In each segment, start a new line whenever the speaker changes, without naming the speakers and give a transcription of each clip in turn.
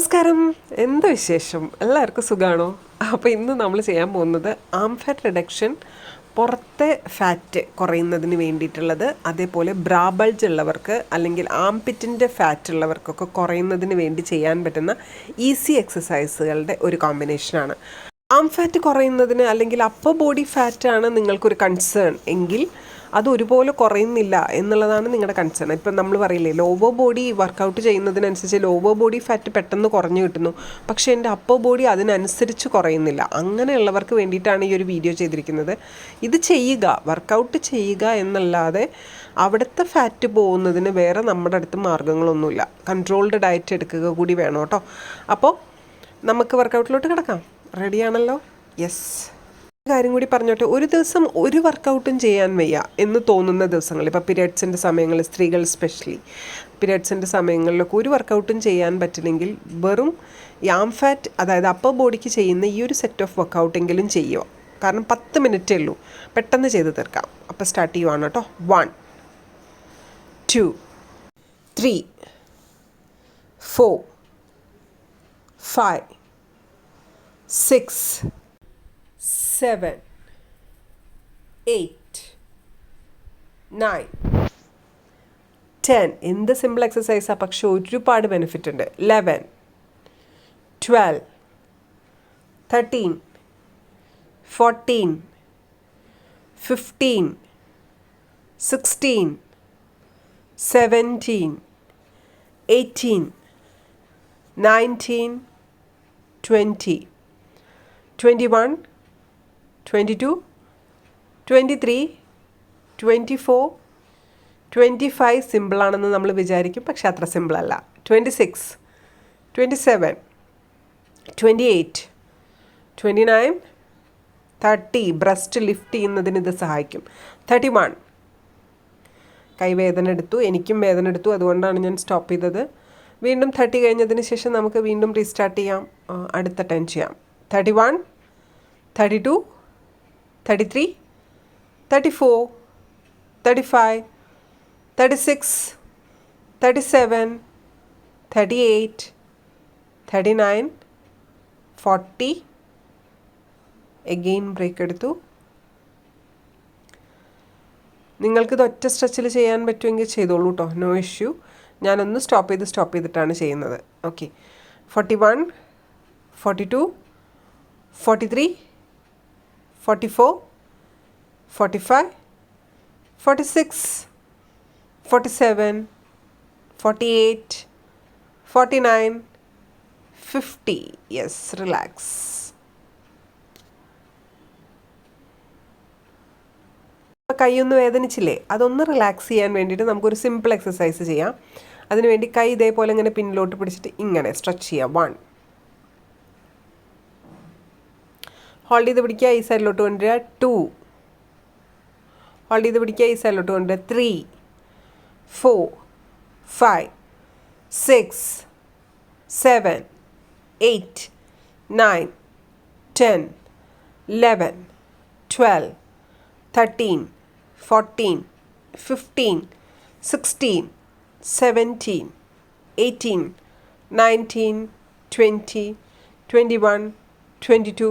നമസ്കാരം. എന്ത് വിശേഷം? എല്ലാവർക്കും സുഖമാണോ അപ്പോൾ ഇന്ന് നമ്മൾ ചെയ്യാൻ പോകുന്നത് ആം ഫാറ്റ് റിഡക്ഷൻ പുറത്തെ ഫാറ്റ് കുറയുന്നതിന് വേണ്ടിയിട്ടുള്ളത്. അതേപോലെ ബ്രാബൾജ് ഉള്ളവർക്ക് അല്ലെങ്കിൽ ആംപിറ്റിന്റെ ഫാറ്റ് ഉള്ളവർക്കൊക്കെ കുറയുന്നതിന് വേണ്ടി ചെയ്യാൻ പറ്റുന്ന ഈസി എക്സസൈസുകളുടെ ഒരു കോമ്പിനേഷനാണ് ആം ഫാറ്റ് കുറയുന്നതിന് അല്ലെങ്കിൽ അപ്പർ ബോഡി ഫാറ്റാണ് നിങ്ങൾക്കൊരു കൺസേൺ എങ്കിൽ അത് ഒരുപോലെ കുറയുന്നില്ല എന്നുള്ളതാണ് നിങ്ങളുടെ കൺസേൺ ഇപ്പം നമ്മൾ പറയില്ലേ ലോവർ ബോഡി വർക്കൗട്ട് ചെയ്യുന്നതിനനുസരിച്ച് ലോവർ ബോഡി ഫാറ്റ് പെട്ടെന്ന് കുറഞ്ഞു കിട്ടുന്നു. പക്ഷേ എന്റെ അപ്പർ ബോഡി അതിനനുസരിച്ച് കുറയുന്നില്ല. അങ്ങനെയുള്ളവർക്ക് വേണ്ടിയിട്ടാണ് ഈ ഒരു വീഡിയോ ചെയ്തിരിക്കുന്നത്. ഇത് ചെയ്യുക വർക്കൗട്ട് ചെയ്യുക എന്നല്ലാതെ അവിടുത്തെ ഫാറ്റ് പോകുന്നതിന് വേറെ നമ്മുടെ അടുത്ത് മാർഗങ്ങളൊന്നുമില്ല കൺട്രോൾഡ് ഡയറ്റ് എടുക്കുക കൂടി വേണം കേട്ടോ. അപ്പോൾ നമുക്ക് വർക്കൗട്ടിലോട്ട് കിടക്കാം. റെഡിയാണല്ലോ? യെസ് കാര്യം കൂടി പറഞ്ഞോട്ടെ. ഒരു ദിവസം ഒരു വർക്കൗട്ടും ചെയ്യാൻ വയ്യ എന്ന് തോന്നുന്ന ദിവസങ്ങൾ. ഇപ്പോൾ പീരിയഡ്സിന്റെ സമയങ്ങളിൽ സ്ത്രീകൾ സ്പെഷ്യലി പീരിയഡ്സിന്റെ സമയങ്ങളിലൊക്കെ ഒരു വർക്കൗട്ടും ചെയ്യാൻ പറ്റില്ലെങ്കിൽ വെറും യാം ഫാറ്റ് അതായത് അപ്പർ ബോഡിക്ക് ചെയ്യുന്ന ഈ ഒരു സെറ്റ് ഓഫ് വർക്കൗട്ടെങ്കിലും ചെയ്യുക. കാരണം പത്ത് മിനിറ്റേ ഉള്ളൂ. പെട്ടെന്ന് ചെയ്ത് തീർക്കാം. അപ്പോൾ സ്റ്റാർട്ട് ചെയ്യുവാണ് കേട്ടോ. One two three four five six seven eight nine in എന്ത് സിമ്പിൾ എക്സസൈസാണ് പക്ഷെ ഒരുപാട് ബെനിഫിറ്റ് ഉണ്ട്. Eleven twelve thirteen fourteen fifteen sixteen seventeen eighteen nineteen twenty twenty one twenty two twenty three twenty four twenty five സിമ്പിളാണെന്ന് നമ്മൾ വിചാരിക്കും പക്ഷെ അത്ര സിമ്പിളല്ല twenty six twenty seven twenty eight twenty nine thirty breast lift ചെയ്യുന്നതിന് ഇത് സഹായിക്കും. Thirty one കൈ വേദന എടുത്തു എനിക്കും വേദന എടുത്തു അതുകൊണ്ടാണ് ഞാൻ സ്റ്റോപ്പ് ചെയ്തത്. വീണ്ടും തേർട്ടി കഴിഞ്ഞതിന് ശേഷം നമുക്ക് വീണ്ടും റീസ്റ്റാർട്ട് ചെയ്യാം. അടുത്ത ടൈം ചെയ്യാം. Thirty one thirty two thirty three thirty four thirty five thirty six thirty seven thirty eight thirty nine forty again break എടുത്തു. നിങ്ങൾക്കിത് ഒറ്റ സ്ട്രെച്ചിൽ ചെയ്യാൻ പറ്റുമെങ്കിൽ ചെയ്തോളൂ കേട്ടോ നോ ഇഷ്യൂ ഞാനൊന്ന് സ്റ്റോപ്പ് ചെയ്ത് സ്റ്റോപ്പ് ചെയ്തിട്ടാണ് ചെയ്യുന്നത്. Okay forty one forty two forty three forty four forty five forty six forty seven forty eight forty nine fifty yes relax കൈയൊന്ന് വേദനിച്ചില്ലേ? അതൊന്ന് റിലാക്സ് ചെയ്യാൻ വേണ്ടിയിട്ട് നമുക്കൊരു സിമ്പിൾ എക്സസൈസ് ചെയ്യാം. അതിനുവേണ്ടി കൈ ഇതേപോലെ ഇങ്ങനെ പിന്നിലോട്ട് പിടിച്ചിട്ട് ഇങ്ങനെ സ്ട്രെച്ച് ചെയ്യാം. വൺ ഹോൾഡ് ചെയ്ത് പിടിക്കുക ഈ സൈഡിലോട്ട് കൊണ്ടുവരിക. ടു ഹോൾഡ് ചെയ്ത് പിടിക്കുക ഈ സൈഡിലോട്ട് കൊണ്ടുവരിക. Three four five six seven eight nine ten eleven twelve thirteen fourteen fifteen sixteen seventeen eighteen nineteen twenty twenty one twenty two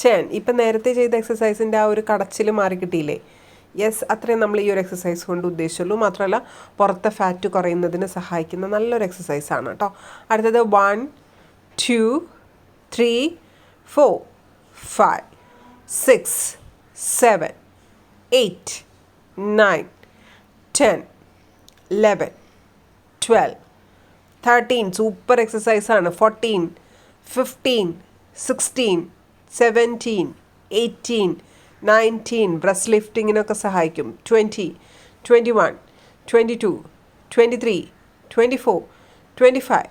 turn ഇപ്പം നേരത്തെ ചെയ്ത എക്സസൈസിന്റെ ആ ഒരു കടച്ചിൽ മാറി കിട്ടിയില്ലേ? യെസ് അത്രയും നമ്മൾ ഈ ഒരു എക്സസൈസ് കൊണ്ട് ഉദ്ദേശിച്ചുള്ളൂ. മാത്രമല്ല പുറത്തെ ഫാറ്റ് കുറയുന്നതിന് സഹായിക്കുന്ന നല്ലൊരു എക്സസൈസാണ് കേട്ടോ അടുത്തത് one two three four five six seven eight nine ten eleven twelve thirteen super എക്സസൈസാണ് fourteen fifteen sixteen seventeen eighteen nineteen breast ലിഫ്റ്റിങ്ങിനൊക്കെ സഹായിക്കും. Twenty twenty one twenty two twenty three twenty four twenty five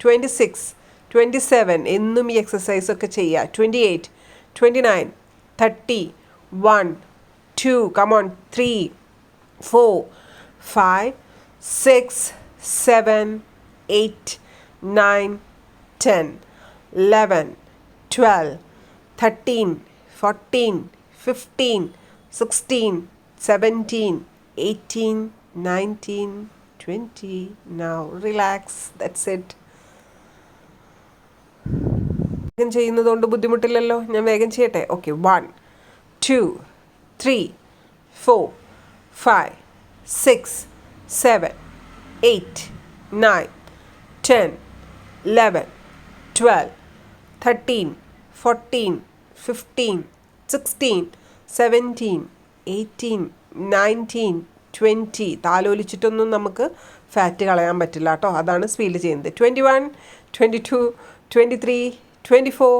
twenty six twenty seven എന്നും ഈ exercise ഒക്കെ ചെയ്യുക. Twenty eight twenty nine thirty one two come on three four five six seven eight nine ten eleven twelve thirteen fourteen fifteen sixteen seventeen eighteen nineteen twenty now relax that's it വേഗം ചെയ്യുന്നതുകൊണ്ട് ബുദ്ധിമുട്ടില്ലല്ലോ. ഞാൻ വേഗം ചെയ്യട്ടെ. Okay one two three four five six seven eight nine ten eleven twelve thirteen fourteen fifteen sixteen seventeen eighteen nineteen twenty താലോലിച്ചിട്ടൊന്നും നമുക്ക് fat കളയാൻ പറ്റില്ല കേട്ടോ. അതാണ് സ്പീഡ് ചെയ്യുന്നത്. Twenty one twenty two twenty three twenty four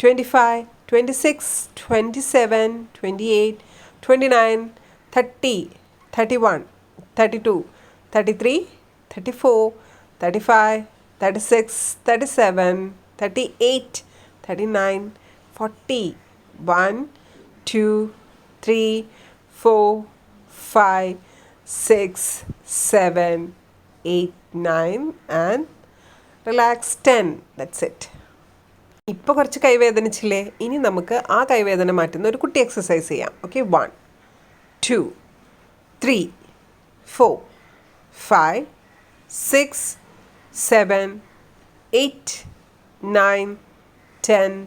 twenty five twenty six twenty seven twenty eight twenty nine thirty thirty one thirty two thirty three thirty four thirty five thirty six thirty seven thirty eight thirty nine forty. One two three four five six seven eight nine and relax ten. That's it ഇപ്പോൾ കുറച്ച് കൈവേദനിച്ചില്ലേ? ഇനി നമുക്ക് ആ കൈവേദന മാറ്റുന്ന ഒരു കുട്ടി exercise ചെയ്യാം. Okay one two three four five six seven eight nine ten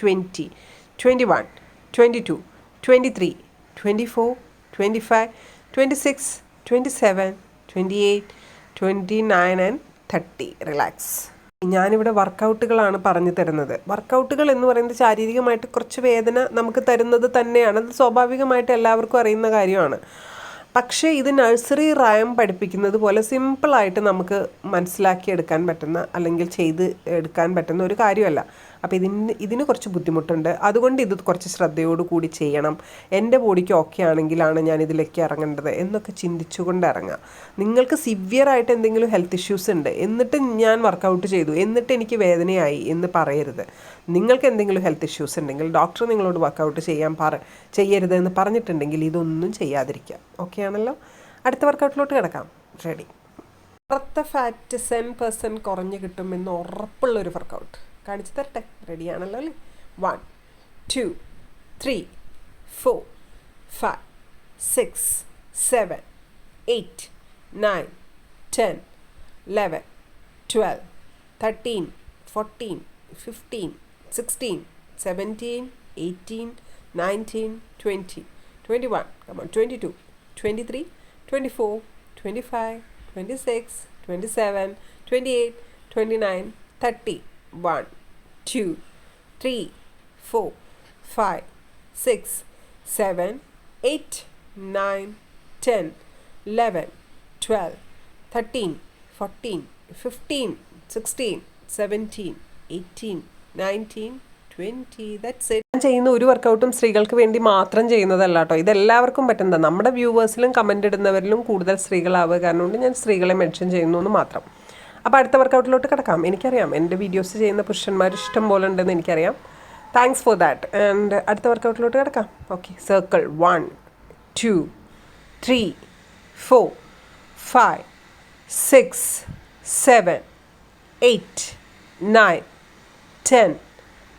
twenty twenty one twenty two twenty three twenty four twenty five twenty six twenty seven twenty eight twenty nine and thirty relax ഞാനിവിടെ വർക്കൗട്ടുകളാണ് പറഞ്ഞു തരുന്നത്. വർക്കൗട്ടുകൾ എന്ന് പറയുന്നത് ശാരീരികമായിട്ട് കുറച്ച് വേദന നമുക്ക് തരുന്നത് തന്നെയാണ്. അത് സ്വാഭാവികമായിട്ട് എല്ലാവർക്കും അറിയുന്ന കാര്യമാണ്. പക്ഷേ ഇത് നഴ്സറി റായം പഠിപ്പിക്കുന്നത് പോലെ സിമ്പിളായിട്ട് നമുക്ക് മനസ്സിലാക്കിയെടുക്കാൻ പറ്റുന്ന അല്ലെങ്കിൽ ചെയ്ത് എടുക്കാൻ പറ്റുന്ന ഒരു കാര്യമല്ല. അപ്പോൾ ഇതിന് ഇതിന് കുറച്ച് ബുദ്ധിമുട്ടുണ്ട്. അതുകൊണ്ട് ഇത് കുറച്ച് ശ്രദ്ധയോട് കൂടി ചെയ്യണം. എന്റെ ബോഡിക്ക് ഓക്കെ ആണെങ്കിലാണ് ഞാൻ ഇതിലേക്ക് ഇറങ്ങേണ്ടത് എന്നൊക്കെ ചിന്തിച്ചുകൊണ്ട് ഇറങ്ങാം നിങ്ങൾക്ക് സിവിയറായിട്ട് എന്തെങ്കിലും ഹെൽത്ത് ഇഷ്യൂസ് ഉണ്ട് എന്നിട്ട് ഞാൻ വർക്കൗട്ട് ചെയ്തു എന്നിട്ട് എനിക്ക് വേദനയായി എന്ന് പറയരുത്. നിങ്ങൾക്ക് എന്തെങ്കിലും ഹെൽത്ത് ഇഷ്യൂസ് ഉണ്ടെങ്കിൽ ഡോക്ടർ നിങ്ങളോട് വർക്കൗട്ട് ചെയ്യാൻ പറ ചെയ്യരുത് എന്ന് പറഞ്ഞിട്ടുണ്ടെങ്കിൽ ഇതൊന്നും ചെയ്യാതിരിക്കുക. ഓക്കെ ആണല്ലോ? അടുത്ത വർക്കൗട്ടിലോട്ട് കിടക്കാം. റെഡി പുറത്തെ ഫാറ്റ് സെൻ പെർസെന്റ് കുറഞ്ഞ് കിട്ടുമെന്ന് ഉറപ്പുള്ളൊരു വർക്കൗട്ട് കാണിച്ചു തരട്ടെ. റെഡിയാണല്ലോ അല്ലേ? One two three four five six seven eight nine ten eleven twelve thirteen fourteen fifteen sixteen seventeen eighteen nineteen twenty twenty one come on twenty two twenty three twenty four twenty five twenty six twenty seven twenty eight twenty nine thirty one two three, four, five, six, seven, eight, nine, ten, eleven, twelve, thirteen, fourteen, fifteen, sixteen, seventeen, eighteen, nineteen, ഞാൻ ചെയ്യുന്ന ഒരു വർക്കൗട്ടും സ്ത്രീകൾക്ക് വേണ്ടി മാത്രം ചെയ്യുന്നതല്ല കേട്ടോ ഇതെല്ലാവർക്കും പറ്റുന്നത്. നമ്മുടെ വ്യൂവേഴ്സിലും കമന്റ് ഇടുന്നവരിലും കൂടുതൽ സ്ത്രീകളാവുക. കാരണം കൊണ്ട് ഞാൻ സ്ത്രീകളെ മെൻഷൻ ചെയ്യുന്നു എന്ന് മാത്രം. അപ്പോൾ അടുത്ത വർക്കൗട്ടിലോട്ട് കിടക്കാം. എനിക്കറിയാം. എന്റെ വീഡിയോസ് ചെയ്യുന്ന പുരുഷന്മാർ ഇഷ്ടം പോലെ ഉണ്ടെന്ന് എനിക്കറിയാം. താങ്ക്സ് ഫോർ ദാറ്റ് ആൻഡ് അടുത്ത വർക്കൗട്ടിലോട്ട് കിടക്കാം. Okay circle one two three four five six seven eight nine ten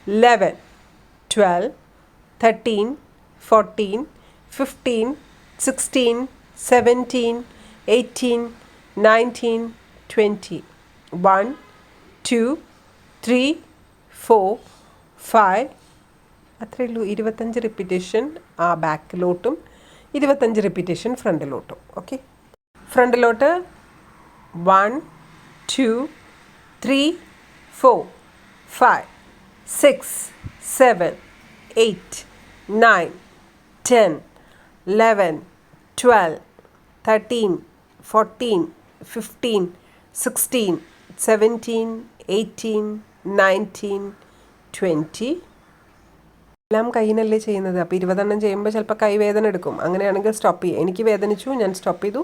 eleven twelve thirteen fourteen fifteen sixteen seventeen eighteen nineteen twenty one two three four five അത്രയേ ഉള്ളൂ. ഇരുപത്തഞ്ച് repetition ആ ബാക്കിലോട്ടും ഇരുപത്തഞ്ച് repetition ഫ്രണ്ടിലോട്ടും ഓക്കെ ഫ്രണ്ടിലോട്ട് one two three four five six seven eight nine ten eleven twelve thirteen fourteen fifteen sixteen seventeen eighteen nineteen twenty എല്ലാം കയ്യിനല്ലേ ചെയ്യുന്നത്. അപ്പോൾ ഇരുപതെണ്ണം ചെയ്യുമ്പോൾ ചിലപ്പോൾ കൈവേദന എടുക്കും. അങ്ങനെയാണെങ്കിൽ സ്റ്റോപ്പ് ചെയ്യുക എനിക്ക് വേദനിച്ചു ഞാൻ സ്റ്റോപ്പ് ചെയ്തു.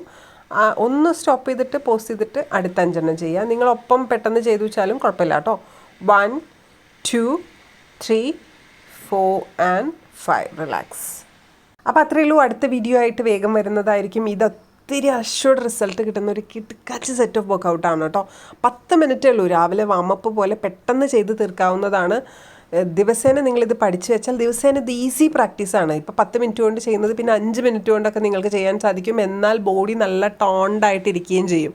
ഒന്ന് സ്റ്റോപ്പ് ചെയ്തിട്ട് പോസ്റ്റ് ചെയ്തിട്ട് അടുത്ത അഞ്ചെണ്ണം ചെയ്യുക. നിങ്ങളൊപ്പം പെട്ടെന്ന് ചെയ്തു വെച്ചാലും കുഴപ്പമില്ല കേട്ടോ. One two three four and five relax അപ്പോൾ അത്രയേ ഉള്ളൂ. അടുത്ത വീഡിയോ ആയിട്ട് വേഗം വരുന്നതായിരിക്കും. ഇത് ഒത്തിരി അഷ്വർഡ് റിസൾട്ട് കിട്ടുന്ന ഒരു കിടക്കാച്ച് സെറ്റ് ഓഫ് വർക്കൗട്ടാണ് കേട്ടോ. പത്ത് മിനിറ്റേ ഉള്ളൂ. രാവിലെ വാമപ്പ് പോലെ പെട്ടെന്ന് ചെയ്ത് തീർക്കാവുന്നതാണ്. ദിവസേന നിങ്ങളിത് പഠിച്ചു വെച്ചാൽ ദിവസേന ഇത് ഈസി പ്രാക്ടീസാണ് ഇപ്പോൾ പത്ത് മിനിറ്റ് കൊണ്ട് ചെയ്യുന്നത് പിന്നെ അഞ്ച് മിനിറ്റ് കൊണ്ടൊക്കെ നിങ്ങൾക്ക് ചെയ്യാൻ സാധിക്കും. എന്നാൽ ബോഡി നല്ല ടോണ്ടായിട്ടിരിക്കുകയും ചെയ്യും.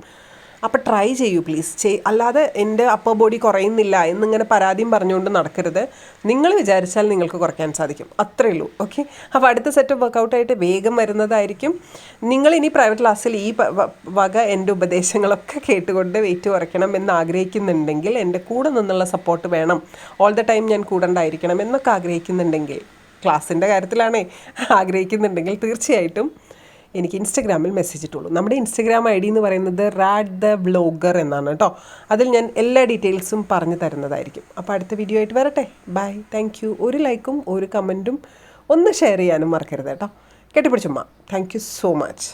അപ്പോൾ ട്രൈ ചെയ്യൂ പ്ലീസ് ചെയ് അല്ലാതെ എന്റെ അപ്പർ ബോഡി കുറയുന്നില്ല എന്നിങ്ങനെ പരാതിയും പറഞ്ഞുകൊണ്ട് നടക്കരുത്. നിങ്ങൾ വിചാരിച്ചാൽ നിങ്ങൾക്ക് കുറയ്ക്കാൻ സാധിക്കും. അത്രയേ ഉള്ളൂ ഓക്കെ അപ്പോൾ അടുത്ത സെറ്റ് വർക്കൗട്ടായിട്ട് വേഗം വരുന്നതായിരിക്കും. നിങ്ങൾ ഇനി പ്രൈവറ്റ് ക്ലാസ്സിൽ ഈ വക എന്റെ ഉപദേശങ്ങളൊക്കെ കേട്ടുകൊണ്ട് വെയിറ്റ് കുറയ്ക്കണം എന്ന് ആഗ്രഹിക്കുന്നുണ്ടെങ്കിൽ എന്റെ കൂടെ നിന്നുള്ള സപ്പോർട്ട് വേണം. ഓൾ ദ ടൈം ഞാൻ കൂടെ ഉണ്ടായിരിക്കണം എന്നൊക്കെ ആഗ്രഹിക്കുന്നുണ്ടെങ്കിൽ ക്ലാസ്സിന്റെ കാര്യത്തിലാണേ ആഗ്രഹിക്കുന്നുണ്ടെങ്കിൽ തീർച്ചയായിട്ടും എനിക്ക് ഇൻസ്റ്റഗ്രാമിൽ മെസ്സേജ് ഇട്ടുള്ളൂ നമ്മുടെ ഇൻസ്റ്റഗ്രാം ഐ ഡി എന്ന് പറയുന്നത് റാഡ് ദ ബ്ലോഗർ എന്നാണ് കേട്ടോ അതിൽ ഞാൻ എല്ലാ ഡീറ്റെയിൽസും പറഞ്ഞു തരുന്നതായിരിക്കും. അപ്പോൾ അടുത്ത വീഡിയോ ആയിട്ട് വരട്ടെ. ബൈ താങ്ക് ഒരു ലൈക്കും ഒരു കമന്റും ഒന്ന് ഷെയർ ചെയ്യാനും മറക്കരുത് കേട്ടോ കെട്ടിപ്പിടിച്ചുമ്മ താങ്ക് സോ മച്ച്